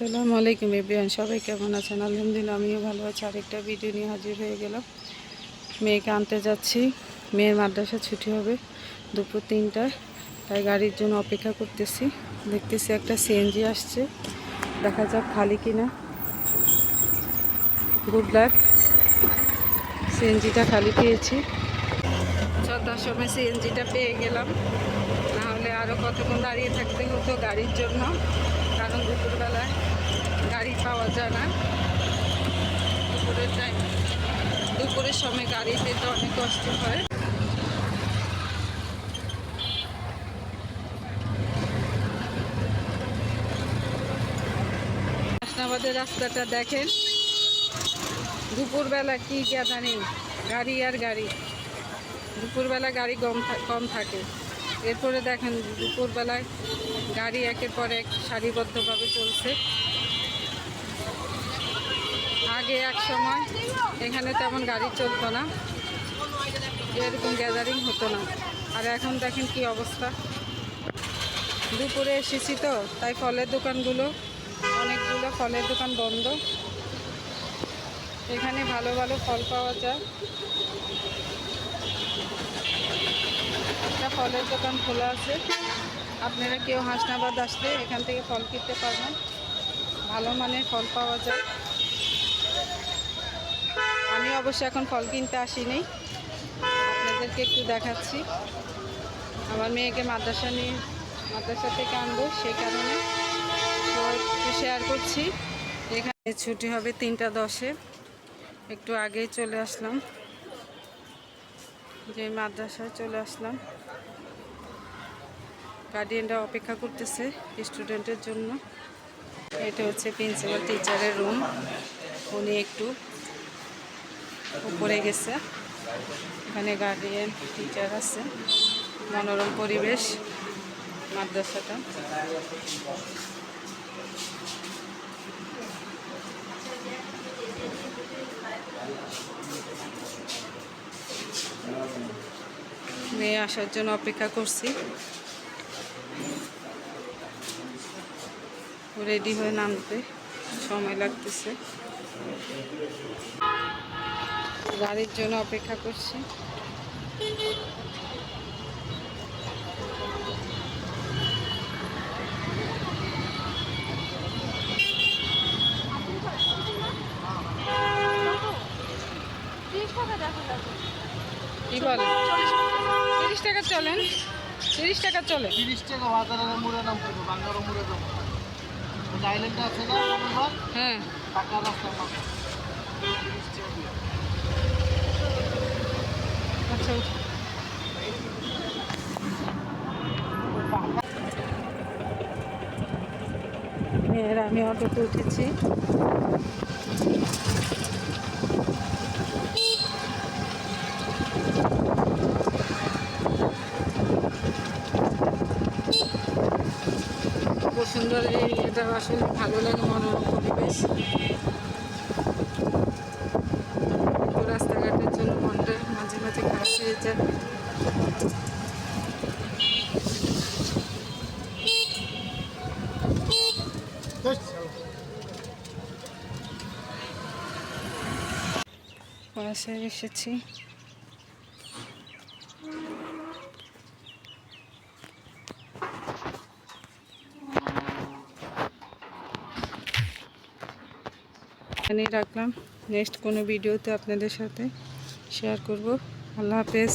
আসসালামু আলাইকুম এবিয়ান সবাই কেমন আছেন? আলহামদুলিল্লাহ, আমিও ভালো আছি। আরেকটা ভিডিও নিয়ে হাজির হয়ে গেলাম। মেয়েকে আনতে যাচ্ছি। মেয়ের মাদ্রাসা ছুটি হবে দুপুর তিনটায়। তাই গাড়ির জন্য অপেক্ষা করতেছি। দেখতেছি একটা সিএনজি আসছে। দেখা যাক খালি কিনা। গুড লাক সিএনজিটা খালি পেয়েছি। ছটার সময় সিএনজিটা পেয়ে গেলাম। নাহলে আরও কতক্ষণ দাঁড়িয়ে থাকতে হতো গাড়ির জন্য? কারণ দুপুরবেলায় গাড়ি পাওয়া যায় না। দুপুরের টাইম দুপুরের সময় গাড়িতে পেতে অনেক কষ্ট হয়। হাসনাবাদের রাস্তাটা দেখেন। দুপুরবেলা কি জানি গাড়ি আর গাড়ি। দুপুরবেলা গাড়ি কম কম থাকে। এরপরে দেখেন দুপুরবেলায় গাড়ি একের পর এক সারিবদ্ধভাবে চলছে। আগে এক সময় এখানে তেমন গাড়ি চলতো না। এরকম গ্যাদারিং হতো না। আর এখন দেখেন কি অবস্থা। দুপুরে এসেছি তো, তাই ফলের দোকানগুলো, অনেকগুলো ফলের দোকান বন্ধ। এখানে ভালো ভালো ফল পাওয়া যায়। একটা ফলের দোকান খোলা আছে। আপনারা কেউ হাসনাবাদ আসলে এখান থেকে ফল কিনতে পারবেন। ভালো মানের ফল পাওয়া যায়। অবশ্য এখন ফল কিনতে আসিনি। আপনাদেরকে একটু দেখাচ্ছি। আমার মেয়েকে মাদ্রাসা নিয়ে, মাদ্রাসা থেকে আনব, সেই কারণে একটু শেয়ার করছি। এখানে ছুটি হবে তিনটা দশে। একটু আগেই চলে আসলাম। যে মাদ্রাসায় চলে আসলাম। গার্ডিয়ানরা অপেক্ষা করতেছে স্টুডেন্টের জন্য। এটা হচ্ছে প্রিন্সিপাল টিচারের রুম উনি একটু উপরে গেছে। এখানে গার্ডিয়ান টিচার আছে। মনোরম পরিবেশ, মাদ্রাসাটা। মেয়ে আসার জন্য অপেক্ষা করছি। রেডি হয়ে নামতে। সময় লাগতেছে। গাড়ির জন্য অপেক্ষা করছি। কি বলে? তিরিশ টাকা চলেন। তিরিশ টাকা চলে তিরিশ টাকা বাজারের মুড়ে নাম করব বাংলার মুড়ে নাম। ওই আইল্যান্ডটা আছে না হ্যাঁ। উঠ। মেয়ের আমি অটোতে উঠেছি খুব সুন্দর এই এটা আসলে ভালো লাগে মনোরম পরিবেশ তো রাস্তাঘাটের জন্য মনটা মাঝে খারাপ হয়ে এসেছি। এখানেই রাখলাম। নেক্সট কোনো ভিডিওতে আপনাদের সাথে শেয়ার করব। আল্লাহ হাফেজ।